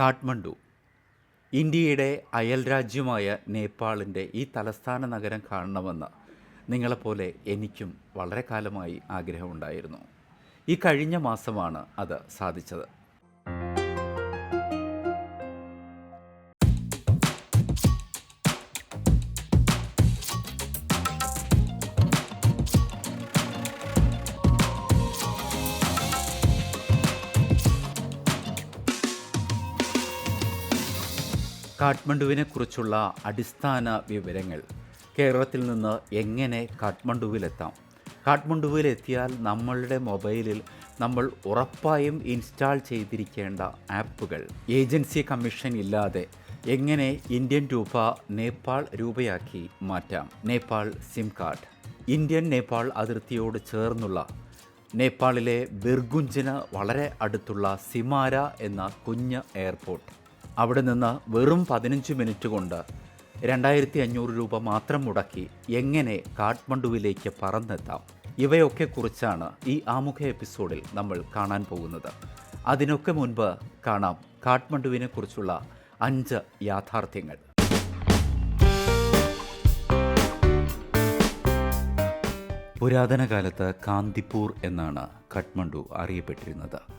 കാഠ്മണ്ഡു ഇന്ത്യയുടെ അയൽ രാജ്യമായ നേപ്പാളിന്റെ ഈ തലസ്ഥാന നഗരം കാണണമെന്ന് നിങ്ങളെപ്പോലെ എനിക്കും വളരെ കാലമായി ആഗ്രഹമുണ്ടായിരുന്നു. ഈ കഴിഞ്ഞ മാസമാണ് അത് സാധിച്ചത്. കാഠ്മണ്ഡുവിനെ കുറിച്ചുള്ള അടിസ്ഥാന വിവരങ്ങൾ കേരളത്തിൽ നിന്ന് എങ്ങനെ കാഠ്മണ്ഡുവിലെത്താം? കാഠ്മണ്ഡുവിലെത്തിയാൽ നമ്മളുടെ മൊബൈലിൽ നമ്മൾ ഉറപ്പായും ഇൻസ്റ്റാൾ ചെയ്തിരിക്കേണ്ട ആപ്പുകൾ ഏജൻസി കമ്മീഷൻ ഇല്ലാതെ എങ്ങനെ ഇന്ത്യൻ രൂപ നേപ്പാൾ രൂപയാക്കി മാറ്റാം? Nepal sim card. Indian Nepal അതിർത്തിയോട് ചേർന്നുള്ള നേപ്പാളിലെ ബിർഗുഞ്ചിന് വളരെ അടുത്തുള്ള സിമാര എന്ന കുഞ്ഞ് എയർപോർട്ട്. അവിടെ നിന്ന് വെറും പതിനഞ്ച് മിനിറ്റ് കൊണ്ട് രണ്ടായിരത്തി അഞ്ഞൂറ് രൂപ മാത്രം മുടക്കി എങ്ങനെ കാഠ്മണ്ഡുവിലേക്ക് പറന്നെത്താം? ഇവയൊക്കെ കുറിച്ചാണ് ഈ ആമുഖ എപ്പിസോഡിൽ നമ്മൾ കാണാൻ പോകുന്നത്. അതിനൊക്കെ മുൻപ് കാണാം കാഠ്മണ്ഡുവിനെ കുറിച്ചുള്ള അഞ്ച് യാഥാർത്ഥ്യങ്ങൾ. പുരാതന കാലത്ത് കാന്തിപ്പൂർ എന്നാണ് കാഠ്മണ്ഡു അറിയപ്പെട്ടിരുന്നത്.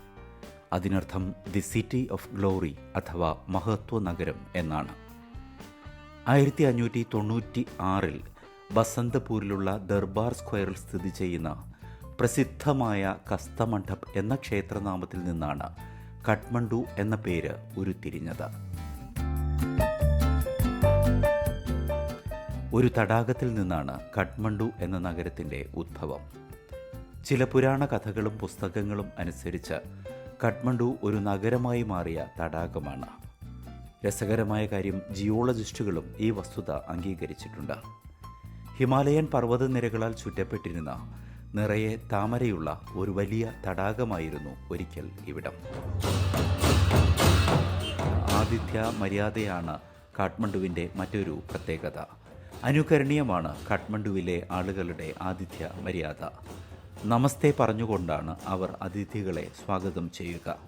അതിനർത്ഥം ദി സിറ്റി ഓഫ് ഗ്ലോറി അഥവാ മഹത്വ നഗരം എന്നാണ്. ആയിരത്തി അഞ്ഞൂറ്റി തൊണ്ണൂറ്റി ആറിൽ ബസന്തപൂരിലുള്ള ദർബാർ സ്ക്വയറിൽ സ്ഥിതി ചെയ്യുന്ന പ്രസിദ്ധമായ കസ്തമണ്ഡപ് എന്ന ക്ഷേത്രനാമത്തിൽ നിന്നാണ് കഠ്മണ്ഡു എന്ന പേര് ഉരുത്തിരിഞ്ഞത്. ഒരു തടാകത്തിൽ നിന്നാണ് കഠ്മണ്ഡു എന്ന നഗരത്തിന്റെ ഉദ്ഭവം ചില പുരാണ കഥകളും പുസ്തകങ്ങളും അനുസരിച്ച് കഠ്മണ്ഡു ഒരു നഗരമായി മാറിയ തടാകമാണ്. രസകരമായ കാര്യം ജിയോളജിസ്റ്റുകളും ഈ വസ്തുത അംഗീകരിച്ചിട്ടുണ്ട്. ഹിമാലയൻ പർവതനിരകളാൽ ചുറ്റപ്പെട്ടിരുന്ന നിറയെ താമരയുള്ള ഒരു വലിയ തടാകമായിരുന്നു ഒരിക്കൽ ഇവിടം. ആതിഥ്യ മര്യാദയാണ് കാഠ്മണ്ഡുവിന്റെ മറ്റൊരു പ്രത്യേകത. അനുകരണീയമാണ് കാഠ്മണ്ഡുവിലെ ആളുകളുടെ ആതിഥ്യ മര്യാദ. നമസ്തേ പറഞ്ഞുകൊണ്ടാണ് അവർ അതിഥികളെ സ്വാഗതം ചെയ്യുക.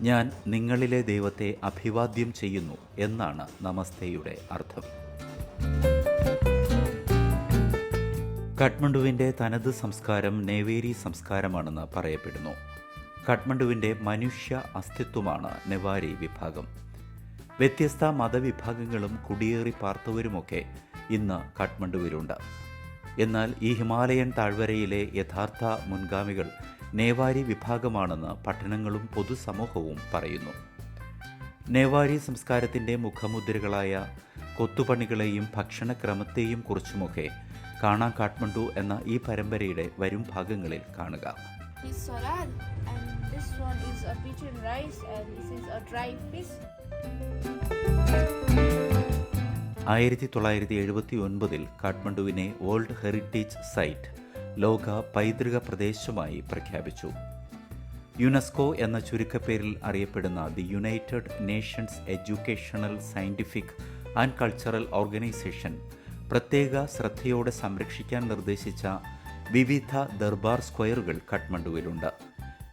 ഞാൻ നിങ്ങളിലെ ദൈവത്തെ അഭിവാദ്യം ചെയ്യുന്നു എന്നാണ് നമസ്തേയുടെ അർത്ഥം. കാഠ്മണ്ഡുവിന്റെ തനത് സംസ്കാരം നെവേരി സംസ്കാരമാണെന്ന് പറയപ്പെടുന്നു. കാഠ്മണ്ഡുവിന്റെ മനുഷ്യ അസ്തിത്വമാണ് നെവാരി വിഭാഗം. വ്യത്യസ്ത മതവിഭാഗങ്ങളും കുടിയേറി പാർത്തവരുമൊക്കെ ഇന്ന് കാഠ്മണ്ഡുവിലുണ്ട്. എന്നാൽ ഈ ഹിമാലയൻ താഴ്വരയിലെ യഥാർത്ഥ മുൻഗാമികൾ നേവാരി വിഭാഗമാണെന്ന് പഠനങ്ങളും പൊതുസമൂഹവും പറയുന്നു നേവാരി സംസ്കാരത്തിന്റെ മുഖമുദ്രകളായ കൊത്തുപണികളെയും ഭക്ഷണക്രമത്തെയും കുറിച്ചുമൊക്കെ കാണാൻ കാഠ്മണ്ഡു എന്ന ഈ പരമ്പരയുടെ വരും ഭാഗങ്ങളിൽ കാണുക rice and this is a dry fish. ആയിരത്തി തൊള്ളായിരത്തി എഴുപത്തി ഒൻപതിൽ കാഠ്മണ്ഡുവിനെ വേൾഡ് ഹെറിറ്റേജ് സൈറ്റ് ലോക പൈതൃക പ്രദേശമായി പ്രഖ്യാപിച്ചു. യുനെസ്കോ എന്ന ചുരുക്കപ്പേരിൽ അറിയപ്പെടുന്ന the United Nations Educational Scientific and Cultural Organization പ്രത്യേക ശ്രദ്ധയോടെ സംരക്ഷിക്കാൻ നിർദ്ദേശിച്ച വിവിധ ദർബാർ സ്ക്വയറുകൾ കാഠ്മണ്ഡുവിലുണ്ട്.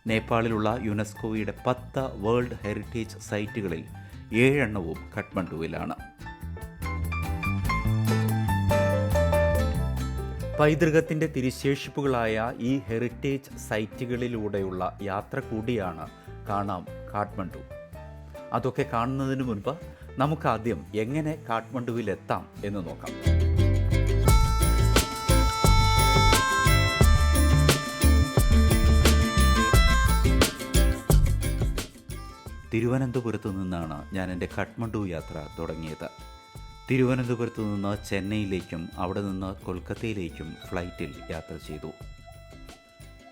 നേപ്പാളിലുള്ള യുനെസ്കോയുടെ പത്ത് വേൾഡ് ഹെറിറ്റേജ് സൈറ്റുകളിൽ ഏഴെണ്ണവും കാഠ്മണ്ഡുവിലാണ്. പൈതൃകത്തിന്റെ തിരിശേഷിപ്പുകളായ ഈ ഹെറിറ്റേജ് സൈറ്റുകളിലൂടെയുള്ള യാത്ര കൂടിയാണ് കാണാം കാഠ്മണ്ഡു. അതൊക്കെ കാണുന്നതിന് മുൻപ് നമുക്കാദ്യം എങ്ങനെ കാഠ്മണ്ഡുവിലെത്താം എന്ന് നോക്കാം. തിരുവനന്തപുരത്തു നിന്നാണ് ഞാൻ എന്റെ കാഠ്മണ്ഡു യാത്ര തുടങ്ങിയത്. തിരുവനന്തപുരത്ത് നിന്ന് ചെന്നൈയിലേക്കും അവിടെ നിന്ന് കൊൽക്കത്തയിലേക്കും ഫ്ലൈറ്റിൽ യാത്ര ചെയ്തു.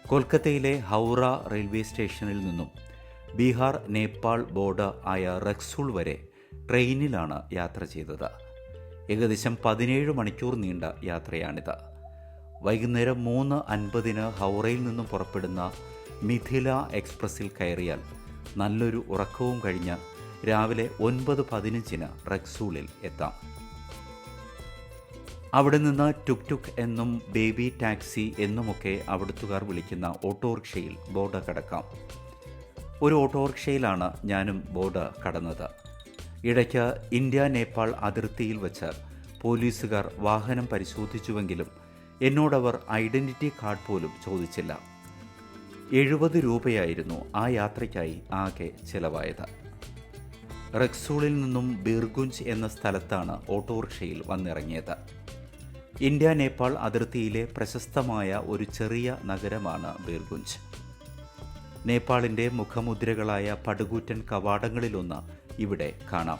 കൊൽക്കത്തയിലെ ഹൗറ റെയിൽവേ സ്റ്റേഷനിൽ നിന്നും ബീഹാർ നേപ്പാൾ ബോർഡർ ആയ റക്സൂൾ വരെ ട്രെയിനിലാണ് യാത്ര ചെയ്തത്. ഏകദേശം പതിനേഴ് മണിക്കൂർ നീണ്ട യാത്രയാണിത്. വൈകുന്നേരം മൂന്ന് അൻപതിന് ഹൗറയിൽ നിന്നും പുറപ്പെടുന്ന മിഥില എക്സ്പ്രസ്സിൽ കയറിയാൽ നല്ലൊരു ഉറക്കവും കഴിഞ്ഞ് രാവിലെ ഒൻപത് പതിനഞ്ചിന് റെക്സൂളിൽ എത്താം. അവിടെ നിന്ന് ടുക് ടുക് എന്നും ബേബി ടാക്സി എന്നുമൊക്കെ അവിടുത്തുകാർ വിളിക്കുന്ന ഓട്ടോറിക്ഷയിൽ ബോർഡ് കടക്കാം. ഒരു ഓട്ടോറിക്ഷയിലാണ് ഞാനും ബോർഡ് കടന്നത്. ഇടയ്ക്ക് ഇന്ത്യ നേപ്പാൾ അതിർത്തിയിൽ വച്ച് പോലീസുകാർ വാഹനം പരിശോധിച്ചുവെങ്കിലും എന്നോടവർ ഐഡന്റിറ്റി കാർഡ് പോലും ചോദിച്ചില്ല. എഴുപത് രൂപയായിരുന്നു ആ യാത്രയ്ക്കായി ആകെ ചിലവായത്. റക്സൂളിൽ നിന്നും ബീർഗുഞ്ച് എന്ന സ്ഥലത്താണ് ഓട്ടോറിക്ഷയിൽ വന്നിറങ്ങിയത്. ഇന്ത്യ നേപ്പാൾ അതിർത്തിയിലെ പ്രശസ്തമായ ഒരു ചെറിയ നഗരമാണ് ബീർഗുഞ്ച്. നേപ്പാളിന്റെ മുഖമുദ്രകളായ പടുകൂറ്റൻ കവാടങ്ങളിലൊന്ന് ഇവിടെ കാണാം.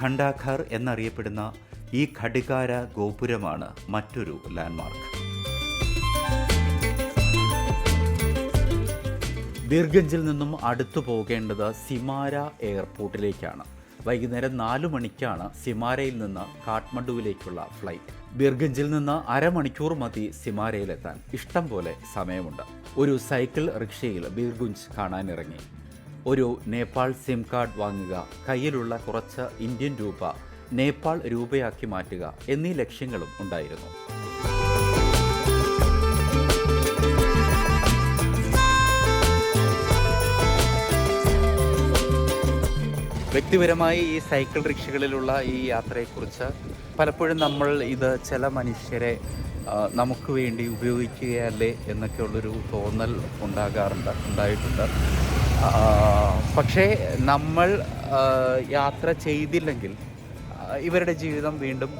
ഖണ്ടാഖർ എന്നറിയപ്പെടുന്ന ഈ ഘടികാര ഗോപുരമാണ് മറ്റൊരു ലാൻഡ്മാർക്ക്. ബീർഗഞ്ചിൽ നിന്നും അടുത്തു പോകേണ്ടത് സിമാര എയർപോർട്ടിലേക്കാണ്. വൈകുന്നേരം നാലു മണിക്കാണ് സിമാരയിൽ നിന്ന് കാഠ്മണ്ഡുവിലേക്കുള്ള ഫ്ലൈറ്റ്. ബീർഗഞ്ചിൽ നിന്ന് അരമണിക്കൂർ മതി സിമാരയിലെത്താൻ. ഇഷ്ടം പോലെ സമയമുണ്ട്. ഒരു സൈക്കിൾ റിക്ഷയിൽ ബീർഗുഞ്ച് കാണാനിറങ്ങി. ഒരു നേപ്പാൾ സിം കാർഡ് വാങ്ങുക കയ്യിലുള്ള കുറച്ച് ഇന്ത്യൻ രൂപ നേപ്പാൾ രൂപയാക്കി മാറ്റുക എന്നീ ലക്ഷ്യങ്ങളും ഉണ്ടായിരുന്നു. വ്യക്തിപരമായി ഈ സൈക്കിൾ റിക്ഷകളിലുള്ള ഈ യാത്രയെക്കുറിച്ച് പലപ്പോഴും നമ്മൾ ഇത് ചില മനുഷ്യരെ നമുക്ക് വേണ്ടി ഉപയോഗിക്കുകയല്ലേ എന്നൊക്കെയുള്ളൊരു തോന്നൽ ഉണ്ടാകാറുണ്ട് ഉണ്ടായിട്ടുണ്ട്. പക്ഷേ നമ്മൾ യാത്ര ചെയ്തില്ലെങ്കിൽ ഇവരുടെ ജീവിതം വീണ്ടും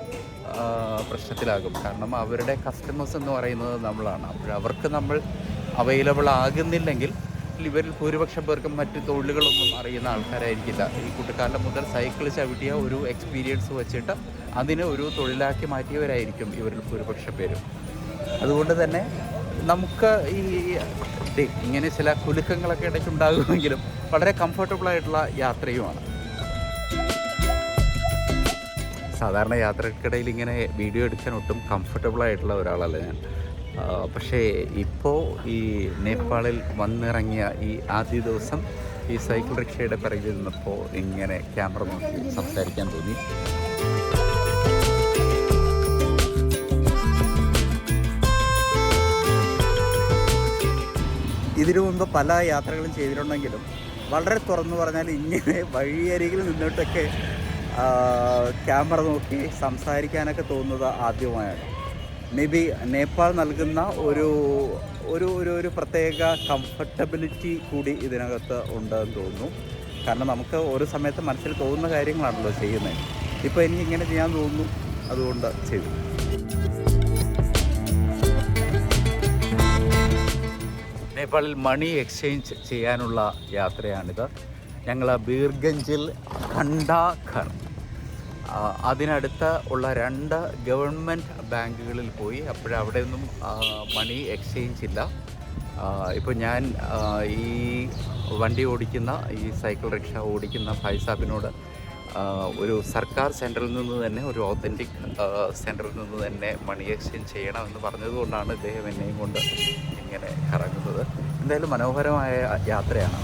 പ്രശ്നത്തിലാകും. കാരണം അവരുടെ കസ്റ്റമേഴ്സ് എന്ന് പറയുന്നത് നമ്മളാണ്. അപ്പോൾ അവർക്ക് നമ്മൾ അവൈലബിൾ ആകുന്നില്ലെങ്കിൽ ഇവരിൽ ഭൂരിപക്ഷം പേർക്കും മറ്റ് തൊഴിലുകളൊന്നും അറിയുന്ന ആൾക്കാരായിരിക്കില്ല. ഈ കുട്ടിക്കാലം മുതൽ സൈക്കിൾ ചവിട്ടിയ ഒരു എക്സ്പീരിയൻസ് വെച്ചിട്ട് അതിനെ ഒരു തൊഴിലാക്കി മാറ്റിയവരായിരിക്കും ഇവരിൽ ഭൂരിപക്ഷം പേരും. അതുകൊണ്ട് തന്നെ നമുക്ക് ഈ ഇങ്ങനെ ചില കുലുക്കങ്ങളൊക്കെ ഇടയ്ക്ക് ഉണ്ടാകുമെങ്കിലും വളരെ കംഫർട്ടബിൾ ആയിട്ടുള്ള യാത്രയുമാണ്. സാധാരണ യാത്രക്കിടയിൽ ഇങ്ങനെ വീഡിയോ എടുക്കാൻ ഒട്ടും കംഫർട്ടബിൾ ആയിട്ടുള്ള ഒരാളല്ല ഞാൻ. പക്ഷേ ഇപ്പോൾ ഈ നേപ്പാളിൽ വന്നിറങ്ങിയ ഈ ആദ്യ ദിവസം ഈ സൈക്കിൾ റിക്ഷയുടെ പിറകിൽ നിന്നപ്പോൾ ഇങ്ങനെ ക്യാമറ നോക്കി സംസാരിക്കാൻ തോന്നി. ഇതിനു മുമ്പ് പല യാത്രകളും ചെയ്തിട്ടുണ്ടെങ്കിലും വളരെ തുറന്നു പറഞ്ഞാൽ ഇങ്ങനെ വഴിയരികിൽ നിന്നിട്ടൊക്കെ ക്യാമറ നോക്കി സംസാരിക്കാനൊക്കെ തോന്നുന്നത് ആദ്യമായാണ്. മേ ബി നേപ്പാൾ നൽകുന്ന ഒരു ഒരു ഒരു ഒരു പ്രത്യേക കംഫർട്ടബിലിറ്റി കൂടി ഇതിനകത്ത് ഉണ്ടെന്ന് തോന്നുന്നു. കാരണം നമുക്ക് ഒരു സമയത്ത് മനസ്സിൽ തോന്നുന്ന കാര്യങ്ങളാണല്ലോ ചെയ്യുന്നത്. ഇപ്പോൾ എനിക്ക് ഇങ്ങനെ ചെയ്യാൻ തോന്നുന്നു. അതുകൊണ്ട് ചെയ്തു. നേപ്പാളിൽ മണി എക്സ്ചേഞ്ച് ചെയ്യാനുള്ള യാത്രയാണിത്. ഞങ്ങൾ ബീർഗഞ്ചിൽ ഖണ്ടാഖർ ആ, അതിനടുത്ത് ഉള്ള രണ്ട് ഗവൺമെന്റ് ബാങ്കുകളിൽ പോയി. അപ്പോഴവിടെ ഒന്നും മണി എക്സ്ചേഞ്ച് ഇല്ല. ഇപ്പോൾ ഞാൻ ഈ വണ്ടി ഓടിക്കുന്ന ഈ സൈക്കിൾ റിക്ഷ ഓടിക്കുന്ന ഫൈസാബിനോട് ഒരു സർക്കാർ സെന്ററിൽ നിന്ന് തന്നെ ഒരു ഓത്തന്റിക് സെന്ററിൽ നിന്ന് തന്നെ മണി എക്സ്ചേഞ്ച് ചെയ്യണമെന്ന് പറഞ്ഞതുകൊണ്ടാണ് ഇദ്ദേഹം എന്നെയും കൊണ്ട് ഇങ്ങനെ കറങ്ങുന്നത്. എന്തായാലും മനോഹരമായ യാത്രയാണ്.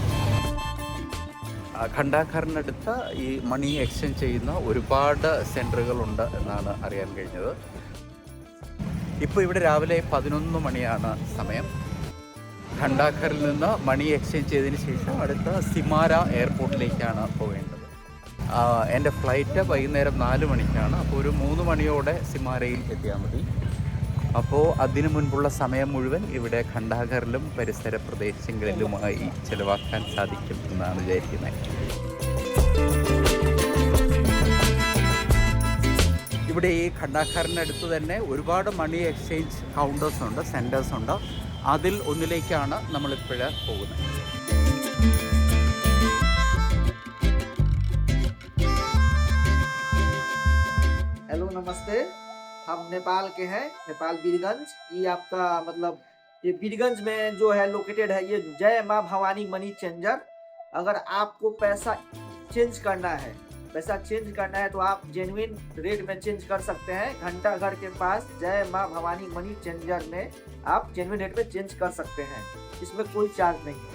ആ, ഖണ്ടാഖറിനടുത്ത് ഈ മണി എക്സ്ചേഞ്ച് ചെയ്യുന്ന ഒരുപാട് സെന്ററുകളുണ്ട് എന്നാണ് അറിയാൻ കഴിഞ്ഞത്. ഇപ്പോൾ ഇവിടെ രാവിലെ പതിനൊന്ന് മണിയാണ് സമയം. ഖണ്ഡാക്കറിൽ നിന്ന് മണി എക്സ്ചേഞ്ച് ചെയ്തതിന് ശേഷം അടുത്ത സിമാര എയർപോർട്ടിലേക്കാണ് പോകേണ്ടത്. എന്റെ ഫ്ലൈറ്റ് വൈകുന്നേരം നാല് മണിക്കാണ്. അപ്പോൾ ഒരു മൂന്ന് മണിയോടെ സിമാരയിൽ എത്തിയാൽ മതി. അപ്പോൾ അതിനു മുൻപുള്ള സമയം മുഴുവൻ ഇവിടെ ഖണ്ഡാഗറിലും പരിസര പ്രദേശങ്ങളിലുമായി ചിലവാക്കാൻ സാധിക്കും എന്നാണ് വിചാരിക്കുന്നത്. ഇവിടെ ഈ ഖണ്ഡാഖാറിനടുത്ത് തന്നെ ഒരുപാട് മണി എക്സ്ചേഞ്ച് കൗണ്ടേഴ്സ് ഉണ്ട് സെന്റേഴ്സ് ഉണ്ട്. അതിൽ ഒന്നിലേക്കാണ് നമ്മളിപ്പോൾ പോകുന്നത്. ഹലോ നമസ്തേ. हम नेपाल के हैं नेपाल बीरगंज। ये आपका मतलब ये बीरगंज में जो है लोकेटेड है ये जय माँ भवानी मनी चेंजर। अगर आपको पैसा चेंज करना है पैसा चेंज करना है तो आप जेनुइन रेट में चेंज कर सकते हैं। घंटा घर के पास जय माँ भवानी मनी चेंजर में आप जेनुइन रेट में चेंज कर सकते हैं। इसमें कोई चार्ज नहीं है।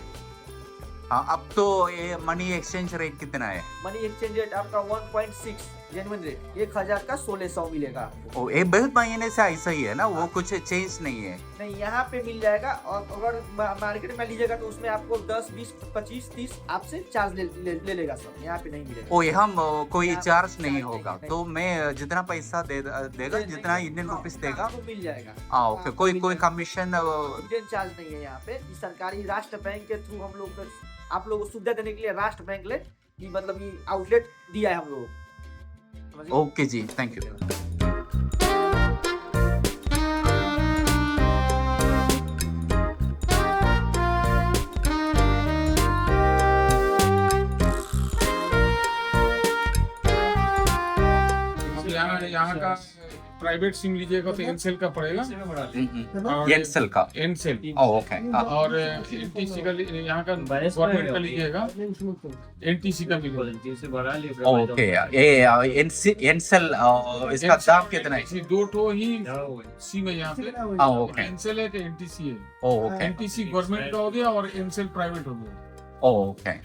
अब तो ये मनी एक्सचेंज रेट कितना है? मनी एक्सचेंज रेट आपका 1.6 जेनुअन रेट एक हज़ार का सोलह सौ मिलेगा। ओ ये बहुत महीने से ऐसा ही है ना? वो कुछ चेंज नहीं है। नहीं यहाँ पे मिल जाएगा और अगर मार्केट में लीजिएगा तो उसमें आपको दस बीस पच्चीस तीस आपसे चार्ज ले, ले, ले लेगा सब। यहाँ पे नहीं मिलेगा। ओ यहाँ कोई चार्ज नहीं होगा। तो मैं जितना पैसा दे देगा जितना इंडियन रुपीस हाँ, देगा। मिल जाएगा। हाँ ओके कोई कोई कमीशन इंडियन चार्ज नहीं है यहाँ पे। सरकारी राष्ट्र बैंक के थ्रू हम लोग आप लोगों को सुविधा देने के लिए राष्ट्र बैंक ले मतलब ये आउटलेट दिया है हम लोग? ओके जी थैंक यू यहाँ का प्राइवेट सिम लीजिएगा तो एनसेल का पड़ेगा। और एयरसेल का? एनसेल ओके हाँ। और एनटीसी का यहाँ का गवर्नमेंट का लीजिएगा। एनटीसी का मिलेगा ओके ये एयरसेल इसका दाम कितना है? दो ठो ही सिम है यहाँ पे। हाँ ओके एनसेल है। कि एनटीसी है ओके एनटीसी गवर्नमेंट का हो गया और एनसेल प्राइवेट हो गया। ओके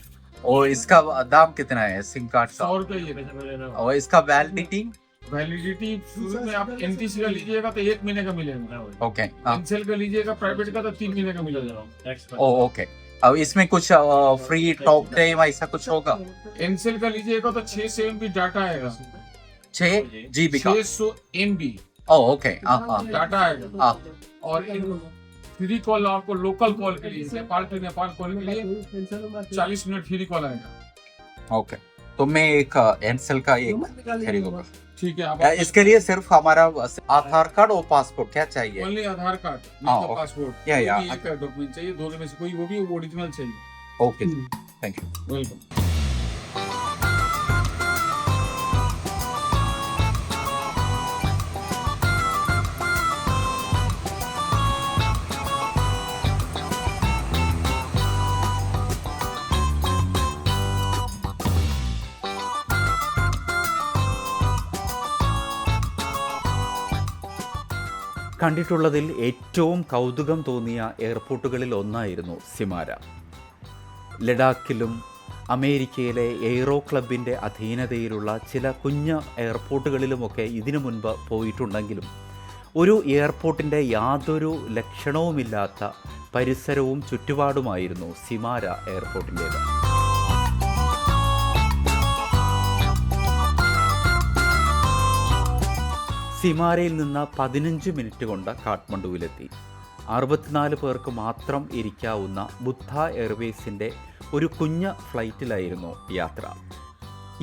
और इसका दाम कितना है? सिम कार्ड का? और इसका वैलिडिटी वैलिडिटी शुरू में आप एनटीसी का लीजिएगा तो एक महीने का मिलेगा। ओके हाँ। एनसेल का लीजिएगा प्राइवेट का तो तीन महीने का मिलेगा ओ ओके अब इसमें कुछ फ्री टॉक टाइम ऐसा कुछ होगा? एनसेल का लीजिएगा तो छह सौ एम डाटा आएगा। छः जीबी का। छह सौ एम बी ओके हाँ हाँ। डाटा आएगा। हाँ। और फ्री कॉल आपको लोकल कॉल के लिए नेपाल टू नेपाल कॉल के लिए चालीस मिनट फ्री कॉल आएगा। ओके तो मैं एक एनसेल का एक खरीदूँगा ठीक है आप इसके लिए सिर्फ़ हमारा आधार कार्ड और पासपोर्ट क्या चाहिए? ओनली आधार कार्ड हाँ, पासपोर्ट या, या। एक डॉक्यूमेंट चाहिए दोनों में से कोई वो भी ओरिजिनल चाहिए। ओके थैंक यू वेलकम കണ്ടിട്ടുള്ളതിൽ ഏറ്റവും കൗതുകം തോന്നിയ എയർപോർട്ടുകളിൽ ഒന്നായിരുന്നു സിമാര. ലഡാക്കിലും അമേരിക്കയിലെ എയ്റോ ക്ലബിന്റെ അധീനതയിലുള്ള ചില കുഞ്ഞ എയർപോർട്ടുകളിലുമൊക്കെ ഇതിനു മുൻപ് പോയിട്ടുണ്ടെങ്കിലും ഒരു എയർപോർട്ടിന്റെ യാതൊരു ലക്ഷണവുമില്ലാത്ത പരിസരവും ചുറ്റുപാടുമായിരുന്നു സിമാര എയർപോർട്ടിന്റേത്. സിമാരയിൽ നിന്ന് പതിനഞ്ച് മിനിറ്റ് കൊണ്ട് കാഠ്മണ്ഡുവിലെത്തി. അറുപത്തിനാല് പേർക്ക് മാത്രം ഇരിക്കാവുന്ന ബുദ്ധ എയർവേസിന്റെ ഒരു കുഞ്ഞ ഫ്ലൈറ്റിലായിരുന്നു യാത്ര.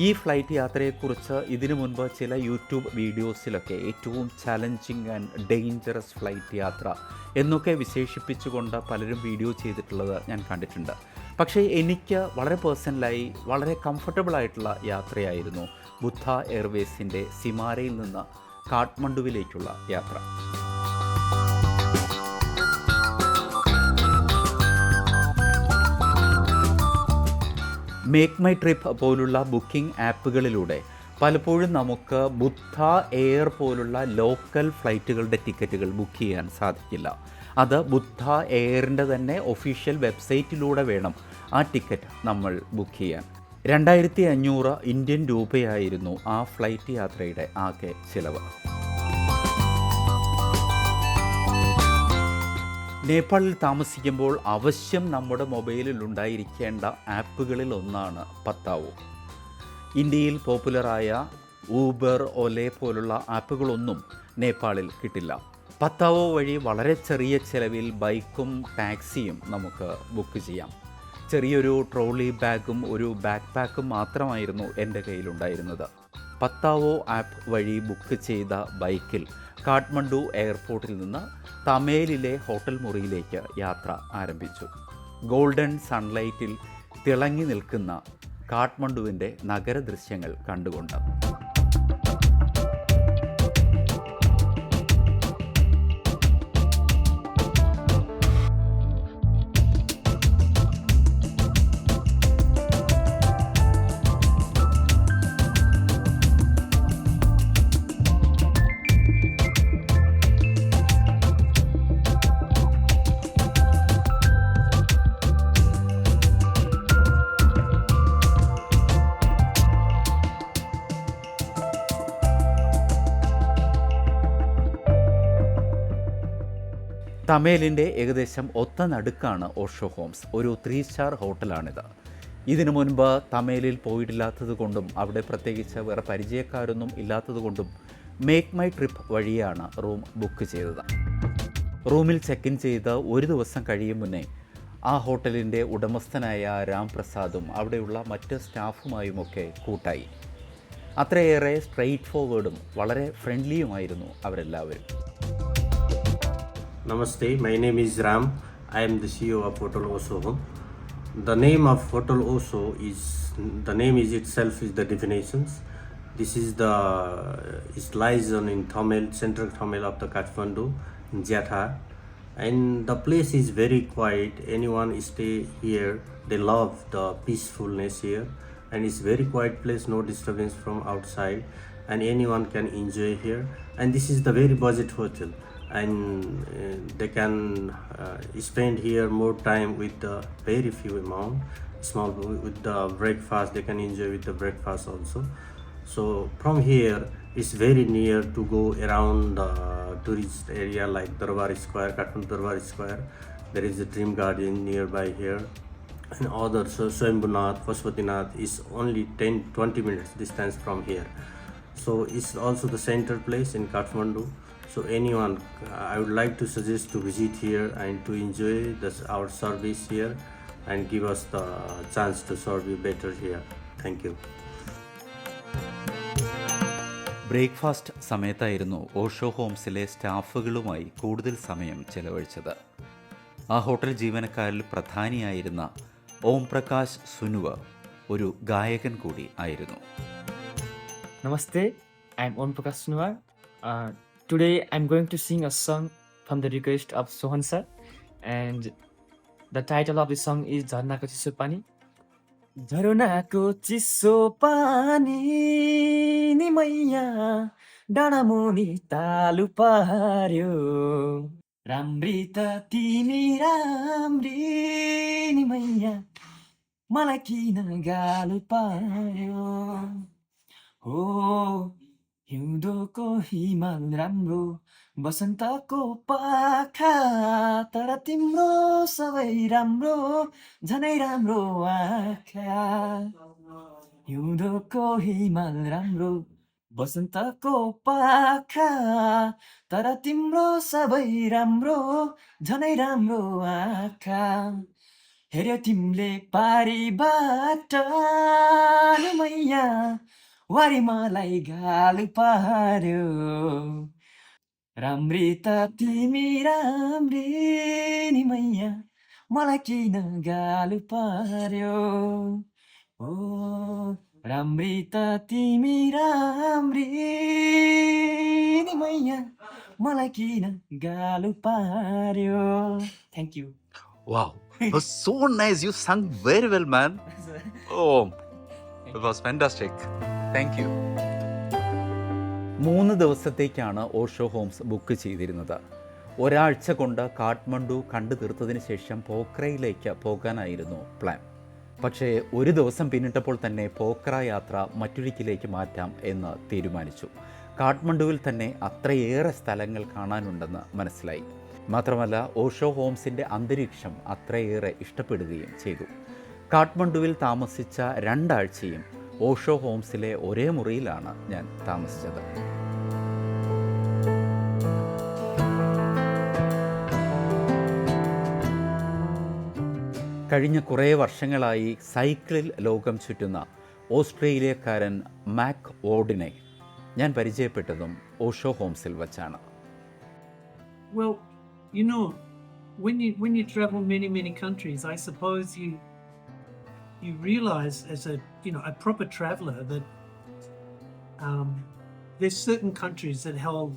ഈ ഫ്ലൈറ്റ് യാത്രയെക്കുറിച്ച് ഇതിനു മുൻപ് ചില യൂട്യൂബ് വീഡിയോസിലൊക്കെ ഏറ്റവും ചലഞ്ചിങ് ആൻഡ് ഡേഞ്ചറസ് ഫ്ലൈറ്റ് യാത്ര എന്നൊക്കെ വിശേഷിപ്പിച്ചുകൊണ്ട് പലരും വീഡിയോ ചെയ്തിട്ടുള്ളത് ഞാൻ കണ്ടിട്ടുണ്ട്. പക്ഷേ എനിക്ക് വളരെ പേഴ്സണലായി വളരെ കംഫർട്ടബിൾ ആയിട്ടുള്ള യാത്രയായിരുന്നു ബുദ്ധ എയർവേസിന്റെ സിമാരയിൽ നിന്ന് കാഠ്മണ്ഡുവിലേക്കുള്ള യാത്ര. മേക്ക് മൈ ട്രിപ്പ് പോലുള്ള ബുക്കിംഗ് ആപ്പുകളിലൂടെ പലപ്പോഴും നമുക്ക് ബുദ്ധ എയർ പോലുള്ള ലോക്കൽ ഫ്ലൈറ്റുകളുടെ ടിക്കറ്റുകൾ ബുക്ക് ചെയ്യാൻ സാധിക്കില്ല. അത് ബുദ്ധ എയറിന്റെ തന്നെ ഒഫീഷ്യൽ വെബ്സൈറ്റിലൂടെ വേണം ആ ടിക്കറ്റ് നമ്മൾ ബുക്ക് ചെയ്യാൻ. രണ്ടായിരത്തി അഞ്ഞൂറ് ഇന്ത്യൻ രൂപയായിരുന്നു ആ ഫ്ലൈറ്റ് യാത്രയുടെ ആകെ ചിലവ്. നേപ്പാളിൽ താമസിക്കുമ്പോൾ അവശ്യം നമ്മുടെ മൊബൈലിൽ ഉണ്ടായിരിക്കേണ്ട ആപ്പുകളിൽ ഒന്നാണ് പത്താവോ. ഇന്ത്യയിൽ പോപ്പുലറായ ഊബർ ഒലെ പോലുള്ള ആപ്പുകളൊന്നും നേപ്പാളിൽ കിട്ടില്ല. പത്താവോ വഴി വളരെ ചെറിയ ചിലവിൽ ബൈക്കും ടാക്സിയും നമുക്ക് ബുക്ക് ചെയ്യാം. ചെറിയൊരു ട്രോളി ബാഗും ഒരു ബാക്ക് പാക്കും മാത്രമായിരുന്നു എന്റെ കയ്യിലുണ്ടായിരുന്നത്. പത്താവോ ആപ്പ് വഴി ബുക്ക് ചെയ്ത ബൈക്കിൽ കാഠ്മണ്ഡു എയർപോർട്ടിൽ നിന്ന് തമേലിലെ ഹോട്ടൽ മുറിയിലേക്ക് യാത്ര ആരംഭിച്ചു. ഗോൾഡൻ സൺലൈറ്റിൽ തിളങ്ങി നിൽക്കുന്ന കാഠ്മണ്ഡുവിന്റെ നഗര ദൃശ്യങ്ങൾ കണ്ടുകൊണ്ട്. തമേലിന്റെ ഏകദേശം ഒത്ത നടുക്കാണ് ഓഷോ ഹോംസ്. ഒരു ത്രീ സ്റ്റാർ ഹോട്ടലാണിത്. ഇതിനു മുൻപ് തമേലിൽ പോയിട്ടില്ലാത്തത് കൊണ്ടും അവിടെ പ്രത്യേകിച്ച് വേറെ പരിചയക്കാരൊന്നും ഇല്ലാത്തത് കൊണ്ടും മേക്ക് മൈ ട്രിപ്പ് വഴിയാണ് റൂം ബുക്ക് ചെയ്തത്. റൂമിൽ ചെക്ക് ഇൻ ചെയ്ത് ഒരു ദിവസം കഴിയും മുന്നേ ആ ഹോട്ടലിന്റെ ഉടമസ്ഥനായ രാം പ്രസാദും അവിടെയുള്ള മറ്റ് സ്റ്റാഫുമായുമൊക്കെ കൂട്ടായി. അത്രയേറെ സ്ട്രെയിറ്റ് ഫോർവേഡും വളരെ ഫ്രണ്ട്ലിയുമായിരുന്നു അവരെല്ലാവരും. Namaste, my name is Ram. I am the CEO of Hotel Oso. The name of Hotel Oso is the name is itself is the definitions. This is the it lies on in Tamil, central Tamil of the Kathmandu, Jatha. And the place is very quiet. Anyone stay here, they love the peacefulness here. And it's very quiet place, no disturbance from outside. And anyone can enjoy here. And this is the very budget hotel and uh, they can uh, spend here more time with the very few amount small with the breakfast they can enjoy with the breakfast also so from here it's very near to go around the tourist area like Darbar Square, Kathmandu Darbar Square. There is a dream garden nearby here and other so Swambhunath, Pashupatinath is only 10-20 minutes distance from here. So it's also the center place in Kathmandu. So anyone, uh, I would like to suggest to visit here and to enjoy this, our service here and give us the chance to serve you better here. Thank you. Breakfast സമയത്തായിരുന്നു ഓഷോ ഹോംസിലെ സ്റ്റാഫുകളുമായി കൂടുതൽ സമയം ചെലവഴിച്ചത് ആ hotel ജീവനക്കാരിൽ പ്രധാനിയായിരുന്ന ഓം പ്രകാശ് സുനുവ ഒരു ഗായകൻ കൂടി ആയിരുന്നു നമസ്തേ I am Om Prakash Uh, today I'm going to sing a song from the request of Sohan sir, and the title of the song is झरनाको चिसो पानी झरनाको चिसो पानी नि मैया डाँडा मुनि तालु पार्यो राम्री त तिमी राम्री नि मैया मलाई किन गालु पार्यो हो हिउँदोको हिमाल राम्रो बसन्तको पाखा तर तिम्रो सबै राम्रो झनै राम्रो आँखा हिउँदोको हिमाल राम्रो बसन्तको पाखा तर तिम्रो सबै राम्रो झनै राम्रो आँखा हेऱ्यो तिमीले पारिबाट मैया वारी मलाई गाल पार्यो राम्री त तिमी राम्री नि मैया मलाई किन गाल पार्यो ओ राम्री त तिमी राम्री नि मैया मलाई किन गाल पार्यो thank you Wow, it was so nice. You sung very well, man. Oh, it was fantastic. Thank you മൂന്ന് ദിവസത്തേക്കാണ് ഓഷോ ഹോംസ് ബുക്ക് ചെയ്തിരുന്നത്. ഒരാഴ്ച കൊണ്ട് കാഠ്മണ്ഡു കണ്ടു തീർത്തതിന് ശേഷം പോക്രയിലേക്ക് പോകാനായിരുന്നു പ്ലാൻ. പക്ഷേ ഒരു ദിവസം പിന്നിട്ടപ്പോൾ തന്നെ പോക്ര യാത്ര മറ്റൊരിക്കലേക്ക് മാറ്റാം എന്ന് തീരുമാനിച്ചു. കാഠ്മണ്ഡുവിൽ തന്നെ അത്രയേറെ സ്ഥലങ്ങൾ കാണാനുണ്ടെന്ന് മനസ്സിലായി. മാത്രമല്ല ഓഷോ ഹോംസിന്റെ അന്തരീക്ഷം അത്രയേറെ ഇഷ്ടപ്പെടുകയും ചെയ്തു. കാഠ്മണ്ഡുവിൽ താമസിച്ച രണ്ടാഴ്ചയും ഓഷോ ഹോംസിലെ ഒരേ മുറിയിലാണ് ഞാൻ താമസിച്ചത്. കഴിഞ്ഞ കുറേ വർഷങ്ങളായി സൈക്കിളിൽ ലോകം ചുറ്റുന്ന ഓസ്ട്രേലിയക്കാരൻ മാക് ഓർഡിനെ ഞാൻ പരിചയപ്പെട്ടതും ഓഷോ ഹോംസിൽ വച്ചാണ്. Well, when you when you travel many many countries, I suppose you you realize as a you know a proper traveller that um, there's certain countries that hold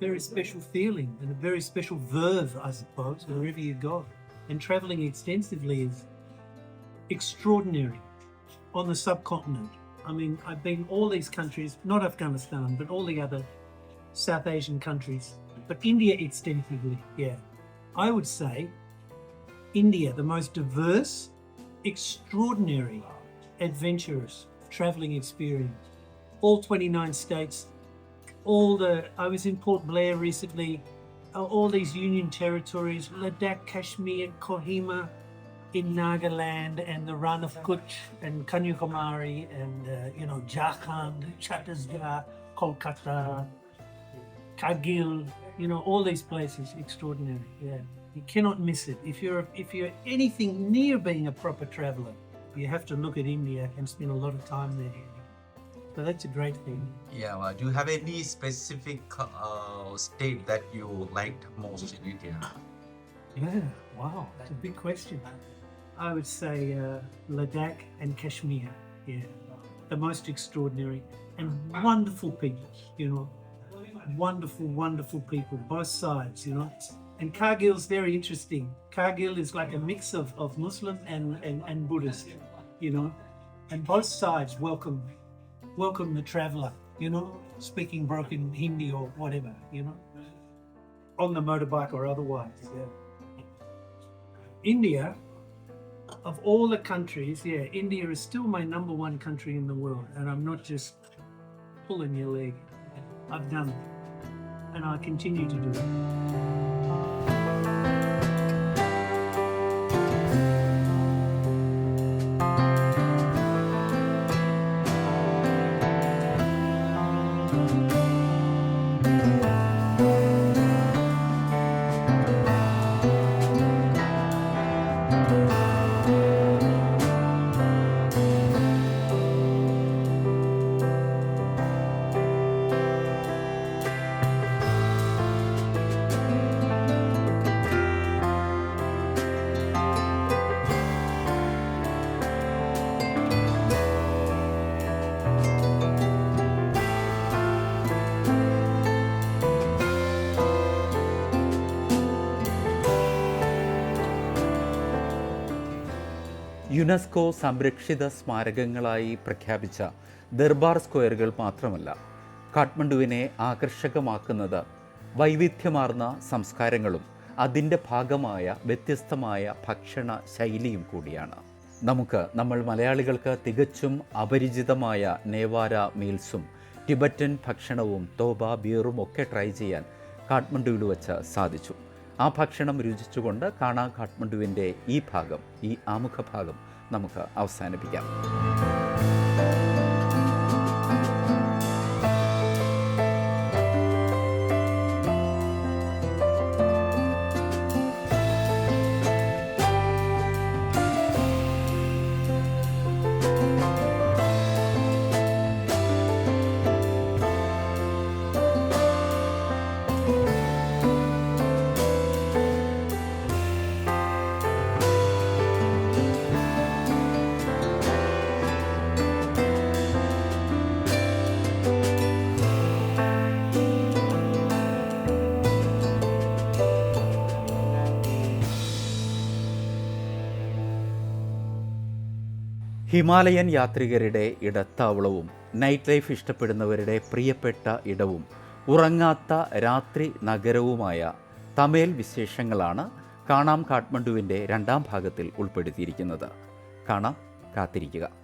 very special feeling and a very special verve, I suppose, wherever you go. And travelling extensively is extraordinary on the subcontinent. I mean, I've been all these countries, not Afghanistan, but all the other South Asian countries, but India extensively, yeah. I would say India, the most diverse, extraordinary, adventurous traveling experience. All 29 states, all the. I was in Port Blair recently, uh, all these Union territories, Ladakh, Kashmir, Kohima in Nagaland, and the Run of Kutch and Kanyakumari, and uh, you know Jharkhand, Chhattisgarh, Kolkata, Kargil. You know all these places, extraordinary. Yeah, you cannot miss it. If you're if you're anything near being a proper traveller, you have to look at India and spend a lot of time there. So that's a great thing. Yeah, well, do you have any specific uh, state that you liked most in India? Yeah, wow, that's a big question. I would say uh, Ladakh and Kashmir. Yeah, the most extraordinary and wonderful people. You know, wonderful, wonderful people, both sides. You know, and Kargil's very interesting. Kargil is like a mix of, of Muslim and, and and Buddhist. You know, and both sides welcome welcome the traveller. You know, speaking broken Hindi or whatever. You know, on the motorbike or otherwise. Yeah. India, of all the countries, yeah, India is still my number one country in the world, and I'm not just pulling your leg. I've done it, and I continue to do it. UNESCO സംരക്ഷിത സ്മാരകങ്ങളായി പ്രഖ്യാപിച്ച ദർബാർ സ്ക്വയറുകൾ മാത്രമല്ല കാഠ്മണ്ഡുവിനെ ആകർഷകമാക്കുന്നത് വൈവിധ്യമാർന്ന സംസ്കാരങ്ങളും അതിന്റെ ഭാഗമായ വ്യത്യസ്തമായ ഭക്ഷണ ശൈലിയും കൂടിയാണ്. നമുക്ക് നമ്മൾ മലയാളികൾക്ക് തികച്ചും അപരിചിതമായ നേവാര മീൽസും ടിബറ്റൻ ഭക്ഷണവും തോബ ബിയറും ഒക്കെ ട്രൈ ചെയ്യാൻ കാഠ്മണ്ഡുവിൽ വച്ച് സാധിച്ചു. ആ ഭക്ഷണം രുചിച്ചുകൊണ്ട് കാണാ കാഠ്മണ്ഡുവിന്റെ ഈ ഭാഗം ഈ ആമുഖ ഭാഗം നമുക്ക് അവസാനിപ്പിക്കാം. ഹിമാലയൻ യാത്രികരുടെ ഇടത്താവളവും നൈറ്റ് ലൈഫ് ഇഷ്ടപ്പെടുന്നവരുടെ പ്രിയപ്പെട്ട ഇടവും ഉറങ്ങാത്ത രാത്രി നഗരവുമായ തമേൽ വിശേഷങ്ങളാണ് കാണാം കാഠ്മണ്ഡുവിന്റെ രണ്ടാം ഭാഗത്തിൽ ഉൾപ്പെടുത്തിയിരിക്കുന്നത്. കാണാം കാത്തിരിക്കുക.